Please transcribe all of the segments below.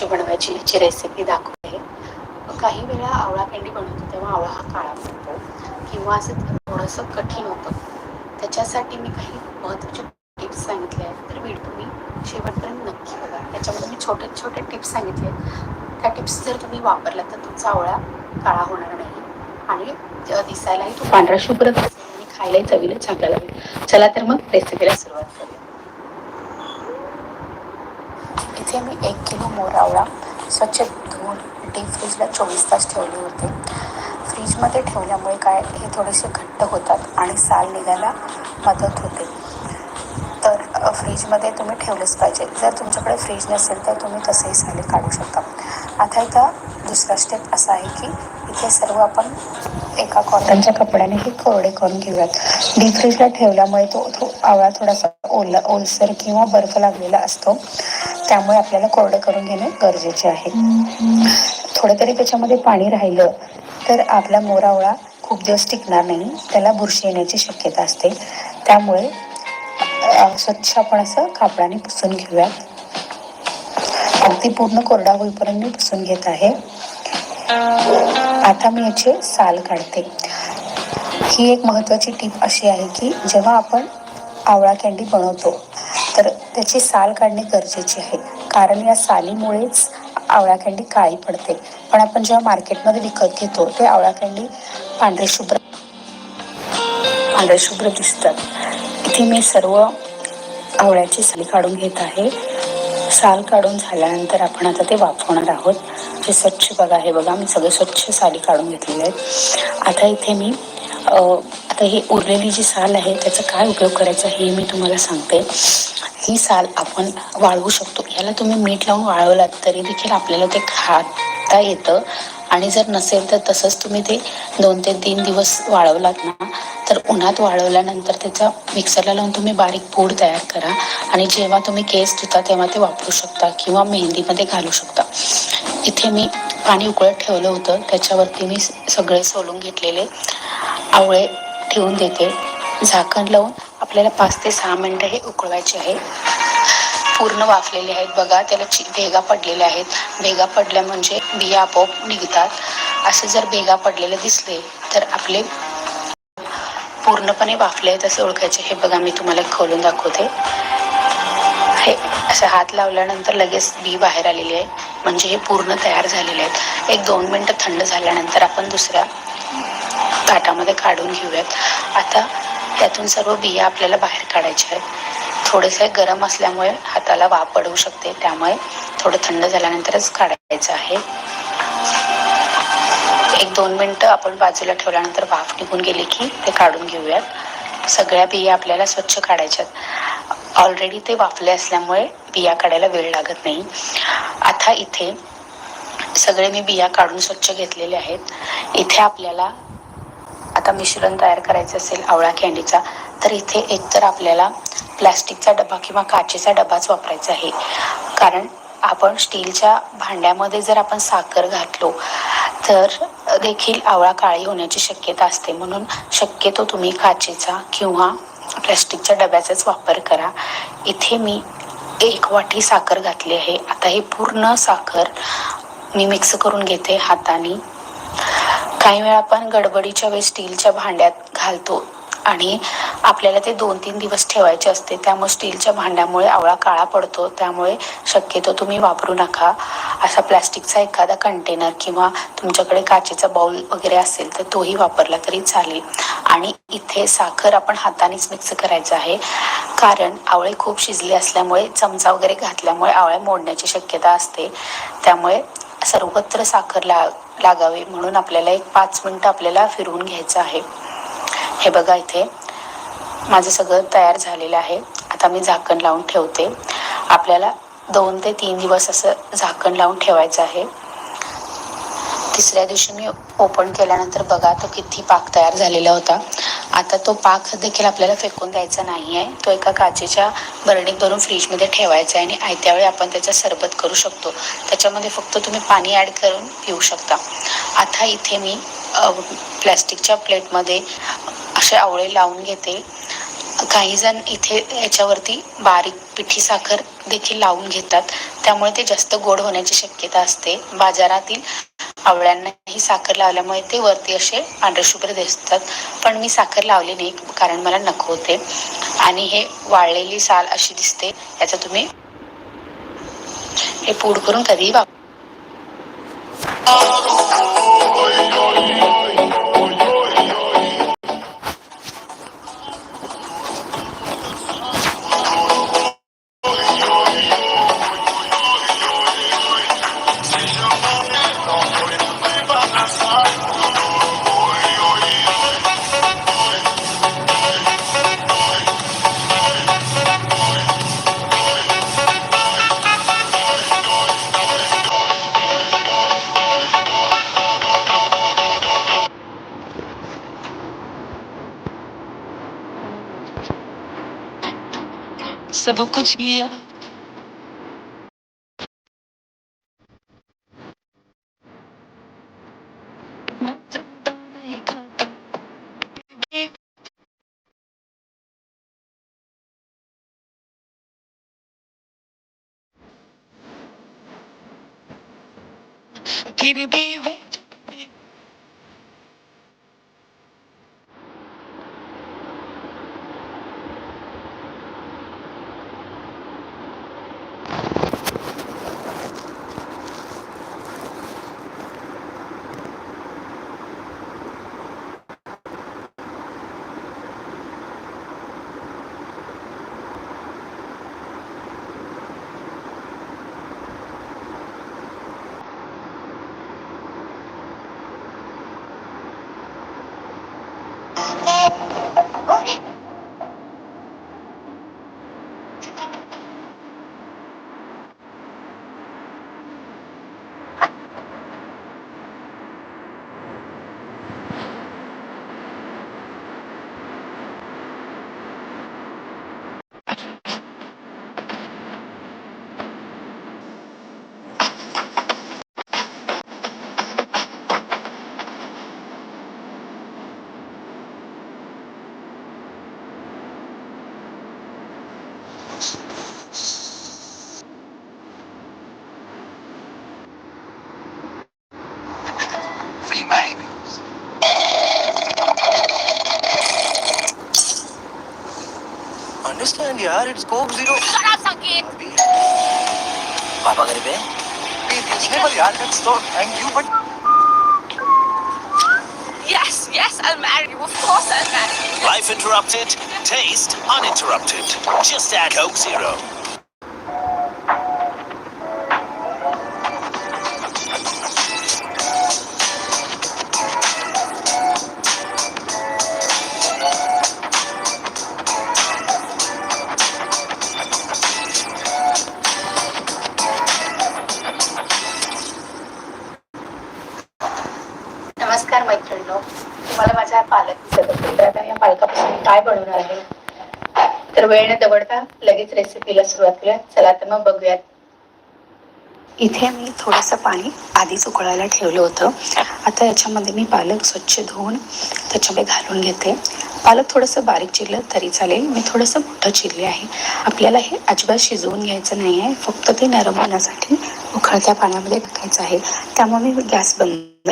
कशी बनवायची याची रेसिपी दाखवते. काही वेळा आवळा कँडी बनवतो तेव्हा आवळा हा काळा पडतो किंवा असं थोडंसं कठीण होतं. त्याच्यासाठी मी काही महत्त्वाचे टिप्स सांगितले आहेत. तर व्हिडिओ तुम्ही शेवटपर्यंत नक्की बघा. त्याच्यामध्ये मी छोटे छोटे टिप्स सांगितले त्या टिप्स जर तुम्ही वापरल्या तर तुमचा आवळा काळा होणार नाही. आणि दिसायलाही तो पांढरा शुभ्र आणि खायलाही चवीला चांगला लागेल. चला तर मग रेसिपीला सुरुवात करूया. इथे मी एक किलो मोरावळा स्वच्छ धुवून डीप फ्रीजला चोवीस तास ठेवले होते. फ्रीजमध्ये ठेवल्यामुळे काय हे थोडेसे घट्ट होतात आणि साल निघायला मदत होते. तर फ्रीजमध्ये तुम्ही ठेवलंच पाहिजे. जर तुमच्याकडे फ्रीज नसेल तर तुम्ही तसंही साले काढू शकता. आता इथं दुसरा स्टेप असा आहे की इथे सर्व आपण एका कॉटनच्या कपड्याने हे कोरडे करून घेऊयात. डीप फ्रीजला ठेवल्यामुळे तो तो आवळा थोडासा ओला ओलसर किंवा बर्फ लागलेला असतो. त्यामुळे आपल्याला कोरडं करून घेणे गरजेचे आहे. थोडं तरी त्याच्यामध्ये पाणी राहिलं तर आपला मोरावळा खूप दिवस टिकणार नाही. त्याला बुरशी येण्याची शक्यता असते. त्यामुळे स्वच्छ आपण असं कापडाने पुसून घेऊया. अगदी पूर्ण कोरडा होईपर्यंत मी पुसून घेत आहे. आता मी याचे साल काढते. ही एक महत्त्वाची टीप अशी आहे की जेव्हा आपण आवळा कँडी बनवतो त्याची साल काढणे गरजेचे आहे. कारण या सालीमुळेच आवळा कँडी काळी पडते. पण आपण जेव्हा मार्केटमध्ये विकत घेतो ते आवळा कँडी पांढरे शुभ्र पांढरे शुभ्र दिसतात. इथे मी सर्व आवळ्याची साली काढून घेत आहे. साल काढून झाल्यानंतर आपण आता ते वाफवणार आहोत. जे स्वच्छ बघा हे बघा मी सगळे स्वच्छ साली काढून घेतलेले आहेत. आता इथे मी आता ही उरलेली जी साल आहे त्याचा काय उपयोग करायचा हे मी तुम्हाला सांगते. ही साल आपण वाळवू शकतो. याला तुम्ही मीठ लावून वाळवलात तरी देखील आपल्याला ते खाता येतं. आणि जर नसेल तर तसंच तुम्ही ते दोन ते तीन दिवस वाळवलात ना तर उन्हात वाळवल्यानंतर त्याचा मिक्सरला लावून तुम्ही बारीक पूड तयार करा. आणि जेव्हा तुम्ही केस धुता तेव्हा ते वापरू शकता किंवा मेहंदीमध्ये घालू शकता. इथे मी पाणी उकळत ठेवलं होतं. त्याच्यावरती मी सगळे सोलून घेतलेले आवळे ठेवून देते. झाकण लावून आपल्याला पाच ते सहा मिनटं हे उकळवायचे आहे. पूर्ण वाफलेले आहेत बघा त्याला चि भेगा पडलेल्या आहेत. भेगा पडल्या म्हणजे बिया आपोआप निघतात. असे जर भेगा पडलेले दिसले तर आपले पूर्णपणे वाफले आहेत असे ओळखायचे. हे बघा मी तुम्हाला खोलून दाखवते. हे असं हात लावल्यानंतर लगेच बी बाहेर आलेली आहे. म्हणजे हे पूर्ण तयार झालेले आहेत. एक दोन मिनटं थंड झाल्यानंतर आपण दुसऱ्या ताटामध्ये काढून घेऊयात. आता त्यातून सर्व बिया आपल्याला बाहेर काढायच्या आहेत. थोडेसे गरम असल्यामुळे हाताला वाफ पडवू शकते. त्यामुळे थोडं थंड झाल्यानंतरच काढायचं आहे. एक दोन मिनटं आपण बाजूला ठेवल्यानंतर वाफ निघून गेली की ते काढून घेऊयात. सगळ्या बिया आपल्याला स्वच्छ काढायच्यात ऑलरेडी ते वाफले असल्यामुळे बिया काढायला वेळ लागत नाही. आता इथे सगळे मी बिया काढून स्वच्छ घेतलेले आहेत. इथे आपल्याला आता मिश्रण तयार करायचं असेल आवळा कँडीचा तर इथे एकतर आपल्याला प्लॅस्टिकचा डबा किंवा काचेचा डबाच वापरायचा आहे. कारण आपण स्टीलच्या भांड्यामध्ये जर आपण साखर घातलो तर देखील आवळा काळी होण्याची शक्यता असते. म्हणून शक्यतो तुम्ही काचेचा किंवा प्लॅस्टिकच्या डब्याचाच वापर करा. इथे मी एक वाटी साखर घातली आहे. आता हे पूर्ण साखर मी मिक्स करून घेते हाताने. काही वेळा आपण गडबडीच्या वेळेस स्टीलच्या भांड्यात घालतो आणि आपल्याला ते दोन तीन दिवस ठेवायचे असते. त्यामुळे स्टीलच्या भांड्यामुळे आवळा काळा पडतो. त्यामुळे शक्यतो तुम्ही वापरू नका. असा प्लॅस्टिकचा एखादा कंटेनर किंवा तुमच्याकडे काचेचा बाउल वगैरे असेल तर तोही वापरला तरी चालेल. आणि इथे साखर आपण हातानेच मिक्स करायचं आहे. कारण आवळे खूप शिजले असल्यामुळे चमचा वगैरे घातल्यामुळे आवळ्या मोडण्याची शक्यता असते. त्यामुळे सर्वत्र साखर ला लागावी म्हणून आपल्याला एक पाच मिनटं आपल्याला फिरवून घ्यायचं आहे. हे बघा इथे. माझं सगळं तयार झालेलं आहे. आता मी झाकण लावून ठेवते. आपल्याला दोन ते तीन दिवस असं झाकण लावून ठेवायचं आहे. तिसऱ्या दिवशी मी ओपन केल्यानंतर बघा तो किती पाक तयार झालेला होता. आता तो पाक देखील आपल्याला फेकून द्यायचा नाही आहे तो एका काचेच्या बरणीत भरून फ्रीजमध्ये ठेवायचा आहे आणि आयत्या वेळी आपण त्याचा सरबत करू शकतो. त्याच्यामध्ये फक्त तुम्ही पाणी ॲड करून पिऊ शकता. आता इथे मी प्लॅस्टिकच्या प्लेटमध्ये असे आवळे लावून घेते. काही जण इथे याच्यावरती बारीक पिठी साखर देखील लावून घेतात. त्यामुळे ते जास्त गोड होण्याची शक्यता असते. बाजारातील आवळ्यांना ही साखर लावल्यामुळे ते वरती असे पांढरे शुभ्र दिसतात. पण मी साखर लावली नाही कारण मला नको होते. आणि हे वाळलेली साल अशी दिसते याचा तुम्ही हे पूड करून कधीही वापर सब कुछ किया मैं जिंदा नहीं यार. It's Coke Zero. Shut up, Sanket! पापा घर पे Reasonable, यार. That's so. Thank you, but Yes, yes, I'll marry you. Of course I'll marry you. Life interrupted, taste uninterrupted. Just add Coke Zero. बनवणार आहे. तर वेळ न दवडता लगेच रेसिपीला सुरुवात करूया. चला तर मग बघूयात. इथे मी थोडंसं पाणी आधीच उकळायला ठेवलं होतं. आता याच्यामध्ये मी पालक स्वच्छ धुवून त्याच्यामध्ये घालून घेते. पालक थोडंसं बारीक चिरलं तरी चालेल. मी थोडंसं मोठं चिरले आहे. आपल्याला हे अजिबात शिजवून घ्यायचं नाही आहे. फक्त ते नरम होण्यासाठी उकळत्या पाण्यामध्ये टाकायचं आहे. त्यामुळे मी गॅस बंद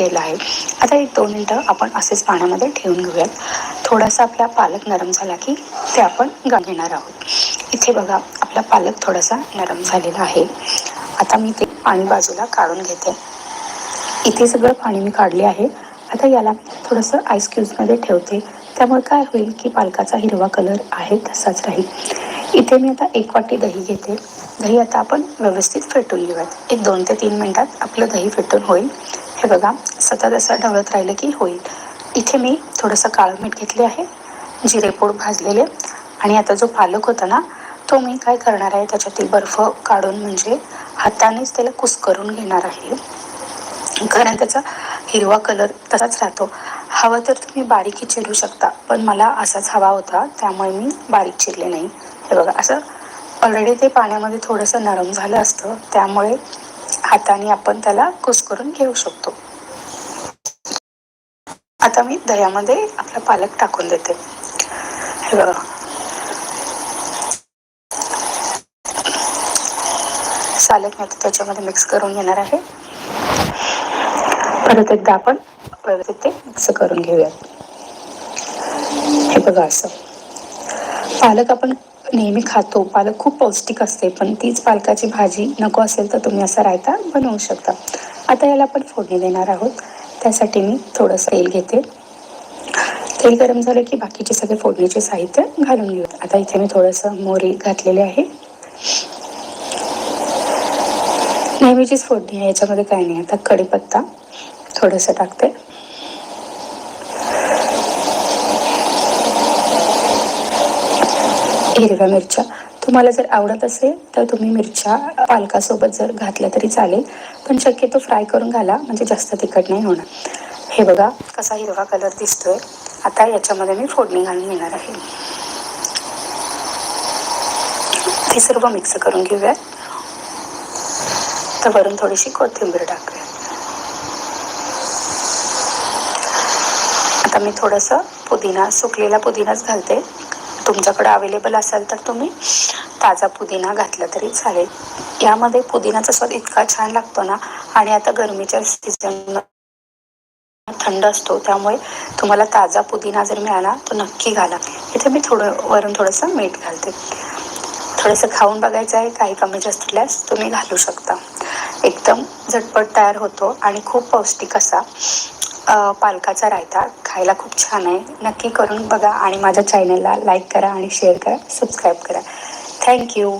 केलं आहे. आता एक दोन मिनटं आपण असेच पाण्यामध्ये ठेवून घेऊयात. थोडासा आपला पालक नरम झाला की ते आपण गा- घेणार आहोत. इथे बघा आपला पालक थोडासा नरम झालेला आहे. आता मी ते पाणी बाजूला काढून घेते. इथे सगळं पाणी मी काढले आहे. आता याला थोडंसं आईस क्यूजमध्ये ठेवते. त्यामुळे काय होईल की पालकाचा हिरवा कलर आहे तसाच राहील. इथे मी आता एक वाटी दही घेते. दही आता आपण व्यवस्थित फेटून घेऊयात. एक दोन ते तीन मिनटात आपलं दही फेटून होईल. हे बघा सतत असं ढवळत राहिलं की होईल. इथे मी थोडंसं काळं मीठ घेतले आहे जिरेपूड भाजलेले. आणि आता जो पालक होता ना तो मी काय करणार आहे त्याच्यातील बर्फ काढून म्हणजे हातानेच त्याला कुस्करून घेणार आहे. कारण त्याचा हिरवा कलर तसाच राहतो. हवा तर तुम्ही बारीकही चिरू शकता पण मला असाच हवा होता त्यामुळे मी बारीक चिरले नाही. हे बघा असं ऑलरेडी ते पाण्यामध्ये थोडंसं नरम झालं असतं त्यामुळे हाताने आपण त्याला कुसकरून घेऊ शकतो. आता मी दह्यामध्ये आपला पालक टाकून देते. हे बघा. सालक मी आता त्याच्यामध्ये मिक्स करून घेणार आहे. परत एकदा आपण व्यवस्थित ते मिक्स करून घेऊयात. हे बघा असं. पालक आपण नेहमी खातो. पालक खूप पौष्टिक असते पण तीच पालकाची भाजी नको असेल तर तुम्ही असा रायता बनवू शकता. आता याला आपण फोडणी देणार आहोत. त्यासाठी मी थोडंसं तेल घेते. तेल गरम झालं की बाकीचे सगळे फोडणीचे साहित्य घालून घेऊ. आता इथे मी थोडंसं मोरी घातलेले आहे. नेहमीचीच फोडणी आहे याच्यामध्ये काही नाही. आता कढीपत्ता थोडंसं टाकते. हिरव्या मिरच्या. तुम्हाला जर आवडत असेल तर तुम्ही मिरच्या पालकासोबत जर घातल्या तरी चालेल. पण शक्यतो फ्राय करून घाला म्हणजे जास्त तिखट नाही होणार. हे बघा कसा हिरवा कलर दिसतोय. आता याच्यामध्ये मी फोडणी घालून घेणार आहे. हे सर्व मिक्स करून घेऊयात तर वरून थोडीशी कोथिंबीर टाकूया. आता मी थोडंसं पुदिना सुकलेला पुदिनाच घालते. तुमच्याकडे अवेलेबल असेल तर तुम्ही ताजा पुदिना घातला तरी चालेल. यामध्ये पुदिनाचा स्वाद इतका छान लागतो ना आणि आता गरमीच्या सीझन थंड असतो त्यामुळे तुम्हाला ताजा पुदिना जर मिळाला तर नक्की घाला. इथे मी थोडं वरून थोडंसं मीठ घालते. थोडंसं खाऊन बघायचं आहे काही कमी जास्त असल्यास तुम्ही घालू शकता. एकदम झटपट तयार होतो आणि खूप पौष्टिक असा. पालकाचा रायता खायला खूप छान आहे. नक्की करून बघा आणि माझ्या चॅनलला लाईक करा आणि शेअर करा. सबस्क्राईब करा. थँक्यू